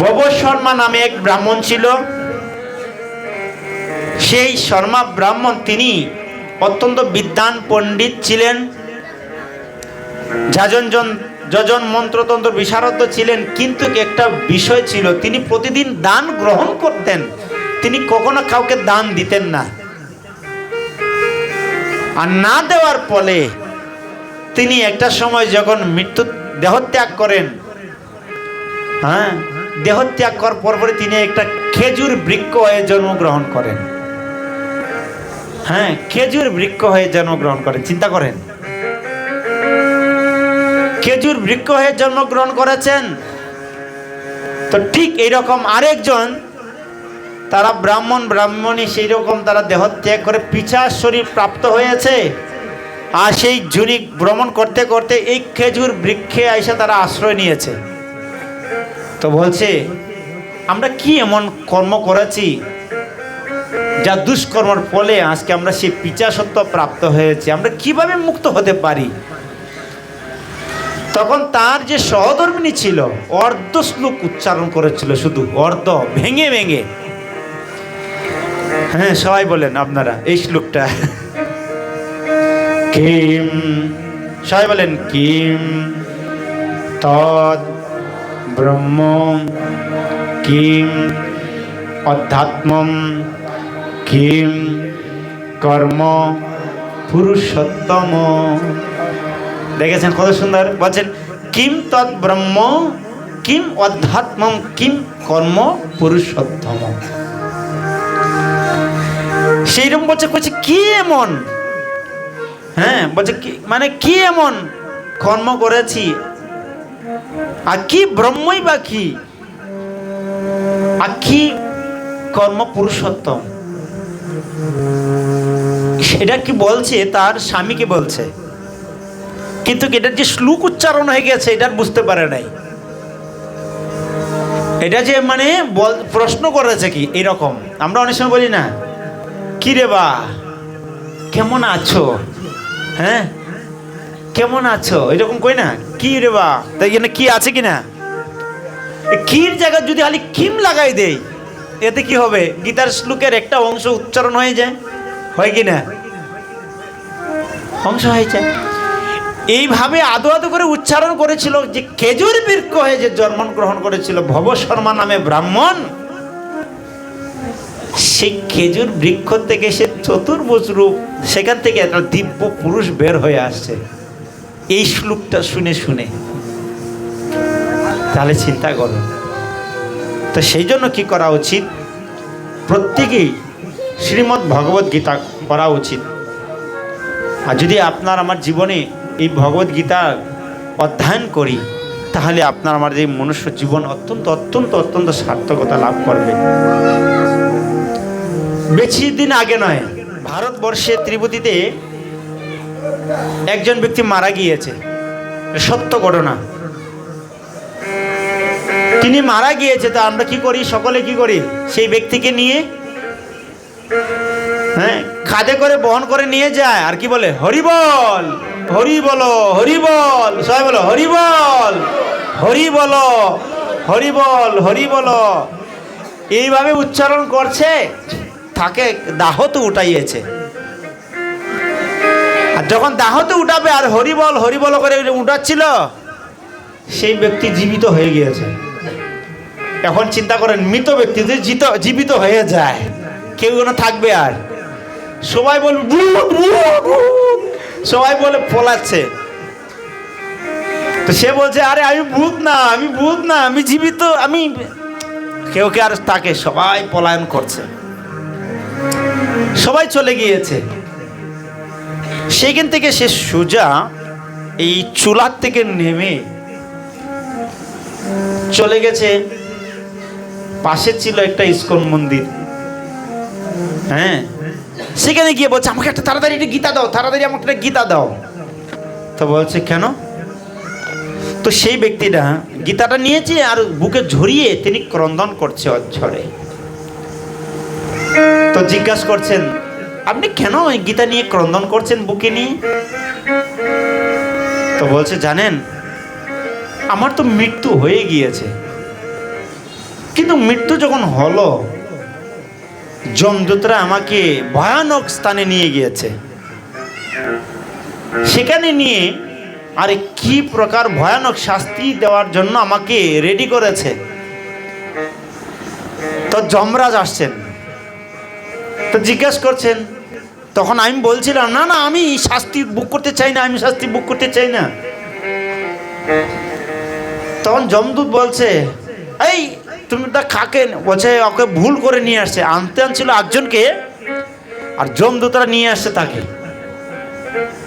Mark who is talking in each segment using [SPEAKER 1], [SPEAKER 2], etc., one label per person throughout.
[SPEAKER 1] Bob Sharma নামে এক ব্রাহ্মণ ছিল। সেই শর্মা ব্রাহ্মণ তিনি অত্যন্ত বিদ্যান পণ্ডিত ছিলেন। যাজনজন যজন মন্ত্রতন্ত্র বিশারদ ছিলেন, কিন্তু একটা বিষয় ছিল, তিনি প্রতিদিন দান গ্রহণ করতেন। তিনি কখনো কাউকে দান দিতেন না। আর না দেওয়ার ফলে তিনি একটা সময় যখন মৃত্যু দেহত্যাগ করেন হ্যাঁ দেহত্যাগ করার পরপরে তিনি একটা খেজুর বৃক্ষ হয়ে জন্মগ্রহণ করেন হ্যাঁ খেজুর বৃক্ষ হয়ে জন্মগ্রহণ করেন চিন্তা করেন। খেজুর বৃক্ষ হয়ে জন্মগ্রহণ করেছেন। তো ঠিক এইরকম আরেকজন, তারা ব্রাহ্মণ, ব্রাহ্মণী সেই রকম তারা দেহত্যাগ করে পিছার শরীর প্রাপ্ত হয়েছে। আর সেই ঝুড়ি ভ্রমণ করতে করতে এই খেজুর বৃক্ষে এসে তারা আশ্রয় নিয়েছে। তো বলছে, আমরা কি এমন কর্ম করেছি যা দুষ্কর্মর ফলে আজকে আমরা সেই পিচাসত্ব প্রাপ্ত হয়েছি? আমরা কীভাবে মুক্ত হতে পারি? তখন তার যে সহধর্মিনী ছিল অর্ধ শ্লোক উচ্চারণ করেছিল শুধু, অর্ধ, ভেঙে ভেঙে। হ্যাঁ সবাই বলেন আপনারা, এই শ্লোকটা। কিম, সবাই বলেন, কিম, তৎ ব্রহ্ম কিম অধ্যাত্ম কিম কর্ম পুরুষোত্তম। দেখেছেন কত সুন্দর? বলছেন, কিম তৎ ব্রহ্ম, কিম অধ্যাত্ম কিম কর্ম পুরুষোত্তম। সেইরকম বলছে বলছে কি এমন? হ্যাঁ বলছে মানে কি এমন? কর্ম করেছি আর কি ব্রহ্মই বা কি? আর কি কর্ম পুরুষোত্তম। সেটা কি বলছে? তার স্বামীকে বলছে। কিন্তু এটার যে শ্লোক উচ্চারণ হয়ে গেছে এটা বুঝতে পারে নাই। এটা যে মানে প্রশ্ন করেছে কি, এরকম। আমরা অনেক সময় বলি না, কি রে বা? কেমন আছো? হ্যাঁ? কেমন আছো? এরকম কই না? কি রে বা তাই এখানে কি আছে কি না কির জায়গায় যদি খালি কিম লাগাই দেই, এতে কি হবে? গীতার শ্লোকের একটা অংশ উচ্চারণ হয়ে যায়? হয় কি না অংশ হয়ে যায়। এইভাবে আদো আদো করে উচ্চারণ করেছিল যে খেজুর বৃক্ষ হয়ে যে জন্ম গ্রহণ করেছিল, ভব শর্মা নামে ব্রাহ্মণ, সেই খেজুর বৃক্ষ থেকে সে চতুর্ভুজ রূপ, সেখান থেকে একটা দিব্য পুরুষ বের হয়ে আসছে। এই শ্লোকটা শুনে শুনে। তাহলে চিন্তা করো। তো সেই জন্য কি করা উচিত? প্রত্যেকেই শ্রীমদ্ ভগবদ গীতা পড়া উচিত। আর যদি আপনার আমার জীবনে এই ভগবদ গীতা অধ্যয়ন করি, তাহলে আপনার আমার এই মনুষ্য জীবন অত্যন্ত অত্যন্ত অত্যন্ত সার্থকতা লাভ করবে। বেশি দিন আগে নয় ভারতবর্ষে ত্রিপতিতে একজন ব্যক্তি মারা গিয়েছে। সত্য ঘটনা। তিনি মারা গিয়েছে, তা আমরা কি করি? সকলে কি করি? সেই ব্যক্তিকে নিয়ে হ্যাঁ খাদে করে, বহন করে নিয়ে যায়। আর কি বলে? হরি বল, হরি বলো, হরি বল। সবাই বলো, হরি বল, হরি বলো, হরি বল, হরি বলো। এইভাবে উচ্চারণ করছে তাকে দাহতে উঠাইয়েছে। আর যখন দাহতে উঠাবে আর হরি বল হরি বল করে উঠাচ্ছিল, সেই ব্যক্তি জীবিত হয়ে গিয়েছে। এখন চিন্তা করেন, মৃত ব্যক্তি যে জিত, জীবিত হয়ে যায়, কেউ কোনো থাকবে আর। সবাই ভূত সবাই বলে পলাচ্ছে তো সে বলছে, আরে, আমি ভূত না, আমি ভূত না, আমি জীবিত, আমি কেউ কে আর তাকে সবাই পলায়ন করছে? সবাই চলে গিয়েছে। সেখান থেকে সে সোজা এই চুলার থেকে নেমে চলে গেছে। পাশে ছিল একটা ইস্কন মন্দির। হ্যাঁ? সেখানে গিয়ে বলছে, আমাকে একটা তাড়াতাড়ি একটা গীতা দাও, তাড়াতাড়ি আমাকে একটা গীতা দাও। তো বলছে, কেন? তো সেই ব্যক্তিটা গীতাটা নিয়েছে আর বুকে ঝরিয়ে তিনি ক্রন্দন করছে অঝরে। তো জিজ্ঞাসা করছেন আপনি কেন ওই গীতা নিয়ে ক্রন্দন করছেন বুকে নিয়ে? তো বলছে, জানেন, আমার তো মৃত্যু হয়ে গিয়েছে। কিন্তু মৃত্যু যখন হলো, যমদূতরা আমাকে ভয়ানক স্থানে নিয়ে গিয়েছে। সেখানে নিয়ে আরে কি প্রকার ভয়ানক শাস্তি দেওয়ার জন্য আমাকে রেডি করেছে। তো যমরাজ আসছেন। তো জিজ্ঞেস করছেন তখন আমি বলছিলাম, না না, আমি শাস্তি বুক করতে চাই না, আমি শাস্তি বুক করতে চাই না। তখন যমদূত বলছে, এই, তুমি তা খাকে বলছে, ওকে ভুল করে নিয়ে আসছে, আনতে আনছিল একজনকে আর যমদূতরা নিয়ে আসছে তাকে।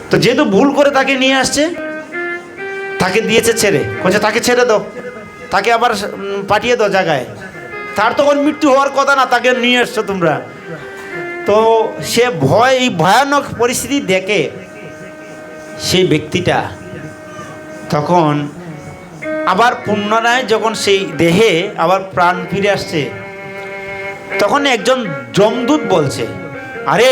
[SPEAKER 1] তো যেহেতু ভুল করে তাকে নিয়ে আসছে, তাকে দিয়েছে ছেড়ে। বলছে, তাকে ছেড়ে দাও, তাকে আবার পাঠিয়ে দাও জায়গায়। তার তখন মৃত্যু হওয়ার কথা না, তাকে নিয়ে আসছো তোমরা। তো সে ভয়, এই ভয়ানক পরিস্থিতি দেখে সেই ব্যক্তিটা তখন আবার পুনরায় যখন সেই দেহে আবার প্রাণ ফিরে আসছে, তখন একজন যমদূত বলছে, আরে,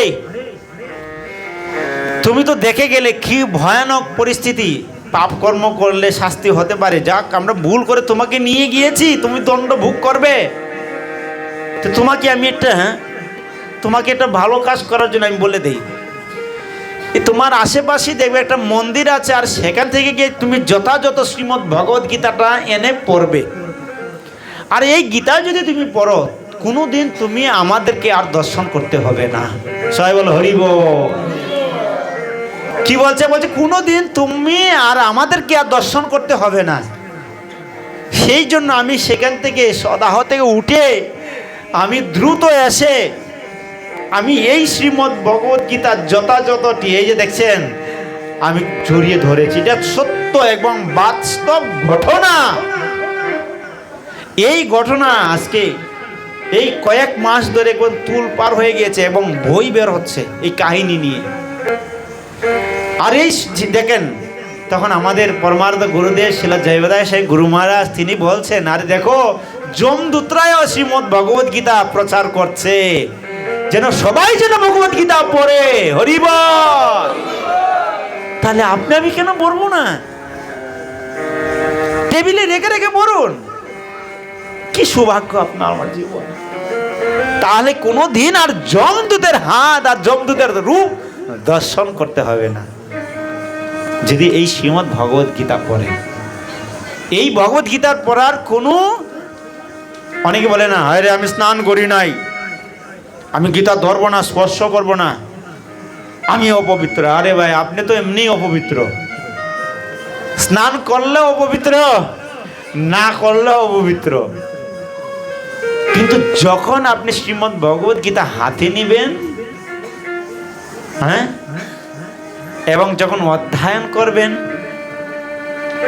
[SPEAKER 1] তুমি তো দেখে গেলে কি ভয়ানক পরিস্থিতি। পাপ কর্ম করলে শাস্তি হতে পারে। যাক, আমরা ভুল করে তোমাকে নিয়ে গিয়েছি, তুমি দণ্ড ভোগ করবে। তো তোমাকে আমি একটা হ্যাঁ তোমাকে একটা ভালো কাজ করার জন্য আমি বলে দিই। তোমার আশেপাশে দেখবে একটা মন্দির আছে আর সেখান থেকে গিয়ে তুমি যথাযথ শ্রীমদ্ ভগবত গীতাটা এনে পড়বে। আর এই গীতা যদি তুমি পড়ো কোনো দিন তুমি আমাদেরকে আর দর্শন করতে হবে না। সবাই বলো হরিব কি বলছে? বলছে কোনো দিন তুমি আর আমাদেরকে আর দর্শন করতে হবে না। সেই জন্য আমি সেখান থেকে সদাহ থেকে উঠে আমি দ্রুত এসে আমি এই শ্রীমদ্ ভগবত গীতার যথাযথটি, এই যে দেখছেন, আমি জড়িয়ে ধরেছি। এটা সত্য এবং বাস্তব ঘটনা। এই ঘটনা আজকে এই কয়েক মাস ধরে একদম তুল পার হয়ে গিয়েছে এবং বই বের হচ্ছে এই কাহিনী নিয়ে। আর এই দেখেন, তখন আমাদের পরমার্থ গুরুদেব শিলা জয়বেদায় সেই গুরু মহারাজ, তিনি বলছেন, আরে দেখো যমদূতরায় শ্রীমদ ভগবত গীতা প্রচার করছে। যেন সবাই যেন ভগবত গীতা পড়ে। হরিব তাহলে আপনি আমি কেন পড়ব না? টেবিলে রেখে রেখে পড়ুন কি সৌভাগ্য আপনার আমার জীবন। তাহলে কোনো দিন আর যমদূতের হাত আর যমদূতের রূপ দর্শন করতে হবে না। যদি এই শ্রীমদ ভগবত গীতা পড়ে। এই ভগবত গীতার পড়ার কোনো অনেকে বলে না আরে আমি স্নান করি নাই। আমি গীতা ধরবো না, স্পর্শ করব না। আমি অপবিত্র। আরে ভাই, আপনি তো এমনি অপবিত্র। স্নান করলে অপবিত্র, না করলে অপবিত্র। কিন্তু যখন আপনি শ্রীমদ ভগবত গীতা হাতে নিবেন হ্যাঁ এবং যখন অধ্যয়ন করবেন,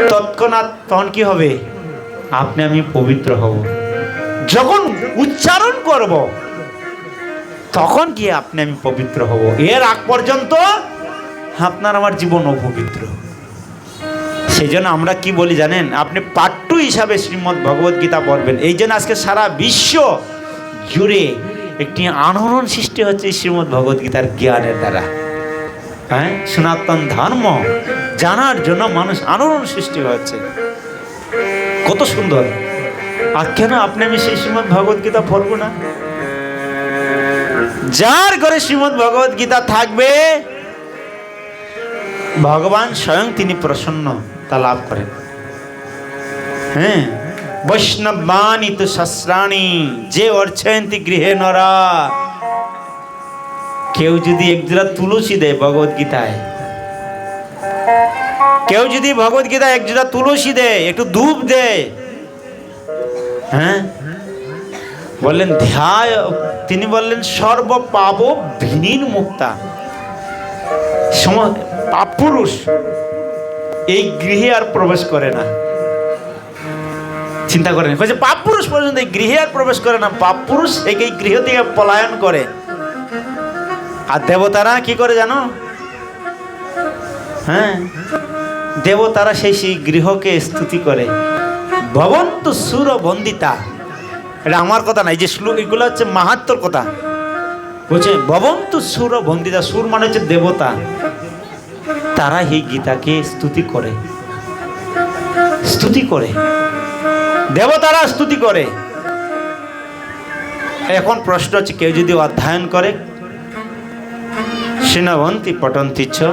[SPEAKER 1] তৎক্ষণাৎ তখন কি হবে? আপনি আমি পবিত্র হব। যখন উচ্চারণ করব তখন কি আপনি আমি পবিত্র হব। এর আগ পর্যন্ত আপনার আমার জীবন অপবিত্র। সেই জন্য আমরা কি বলি জানেন? আপনি পাট্টু হিসাবে শ্রীমদ্ ভগবত গীতা পড়বেন। এই জন্য আজকে সারা বিশ্ব জুড়ে একটি আনরণ সৃষ্টি হচ্ছে শ্রীমদ্ ভগবত গীতার জ্ঞানের দ্বারা। হ্যাঁ? সনাতন ধর্ম জানার জন্য মানুষ আনরণ সৃষ্টি হচ্ছে। কত সুন্দর। আর কেন আপনি আমি সেই শ্রীমদ্ ভগবত গীতা পড়ব না? যার ঘরে শ্রীমদ্ ভগবত গীতা থাকবে, ভগবান স্বয়ং তিনি প্রসন্ন, তা লাভ করেন। হ্যাঁ? বৈষ্ণবাণী তো শস্ত্রাণী, যে অর্চয়ন্তী গৃহে নরা। কেউ যদি একজোড়া তুলসী দেয় ভগবত গীতায়, কেউ যদি ভগবত গীতায় একজোড়া তুলসী দেয়, একটু ধূপ দেয় হ্যাঁ? বললেন, ধ্যায়, তিনি বললেন সর্ব পাব ভিনীন মুক্তা। সম- পাপপুরুষ এই গৃহে আর প্রবেশ করে না। চিন্তা করেন বলছে পাপ পুরুষ পর্যন্ত এই গৃহে আর প্রবেশ করে না পাপ পুরুষ এই গৃহ থেকে পলায়ন করে। আর দেবতারা কি করে জানো? হ্যাঁ দেবতারা সেই সেই গৃহকে স্তুতি করে। ভবন্ত সুর বন্দিতা এটা আমার কথা না, এই যে শ্লোক এগুলো হচ্ছে মাহাত্মর কথা। বলছে ভবন্ত সুর বন্দিতা, সুর মানে হচ্ছে দেবতা। তারা এই গীতাকে স্তুতি করে। স্তুতি করে। দেবতারা স্তুতি করে। এখন প্রশ্ন হচ্ছে, কেউ যদি অধ্যয়ন করে সিনবন্তী পটন্তী চ।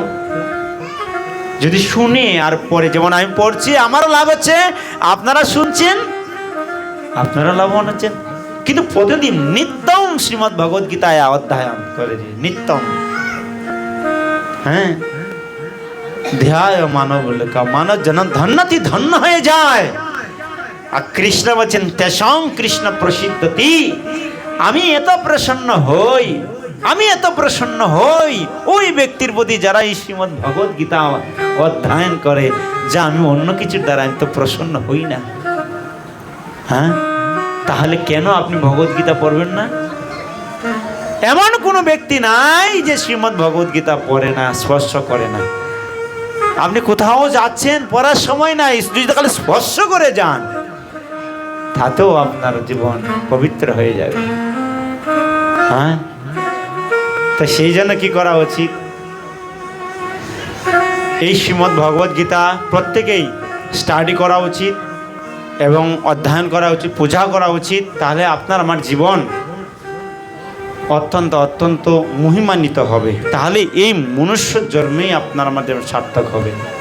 [SPEAKER 1] যদি শুনে আর পরে যেমন আমি পড়ছি, আমারও লাভ হচ্ছে। আপনারা শুনছেন? আপনারা লাভবান হচ্ছেন কিন্তু প্রতিদিন নিত্যম শ্রীমদ ভগবদ গীতায় অধ্যায়ন করে নিত্যম। হ্যাঁ? ধ্যায় মানব লেখা মানব যেন ধন্যতি ধন্য হয়ে যায়। আর কৃষ্ণ বলছেন তেসং কৃষ্ণ প্রসিদ্ধতি। আমি এত প্রসন্ন হই, আমি এত প্রসন্ন হই। ওই ব্যক্তির প্রতি যারা এই শ্রীমদ ভগবদ গীতা অধ্যয়ন করে, যা আমি অন্য কিছুর দ্বারা আমি তো প্রসন্ন হই না। হ্যাঁ? তাহলে কেন আপনি ভগবদ গীতা পড়বেন না? এমন কোনো ব্যক্তি নাই যে শ্রীমদ ভগবদ গীতা পড়ে না, স্পর্শ করে না। আপনি কোথাও যাচ্ছেন, পড়ার সময় নাই, যদি খালি স্পর্শ করে যান। তাতেও আপনার জীবন পবিত্র হয়ে যাবে। হ্যাঁ? তা সেই জন্য কি করা উচিত? এই শ্রীমদ্ ভগবদ গীতা প্রত্যেকেই স্টাডি করা উচিত। এবং অধ্যয়ন করা উচিত পূজা করা উচিত, তাহলে আপনার আমার জীবন অত্যন্ত অত্যন্ত মহিমান্বিত হবে। তাহলে এই মনুষ্য জন্মেই আপনার আমাদের সার্থক হবে।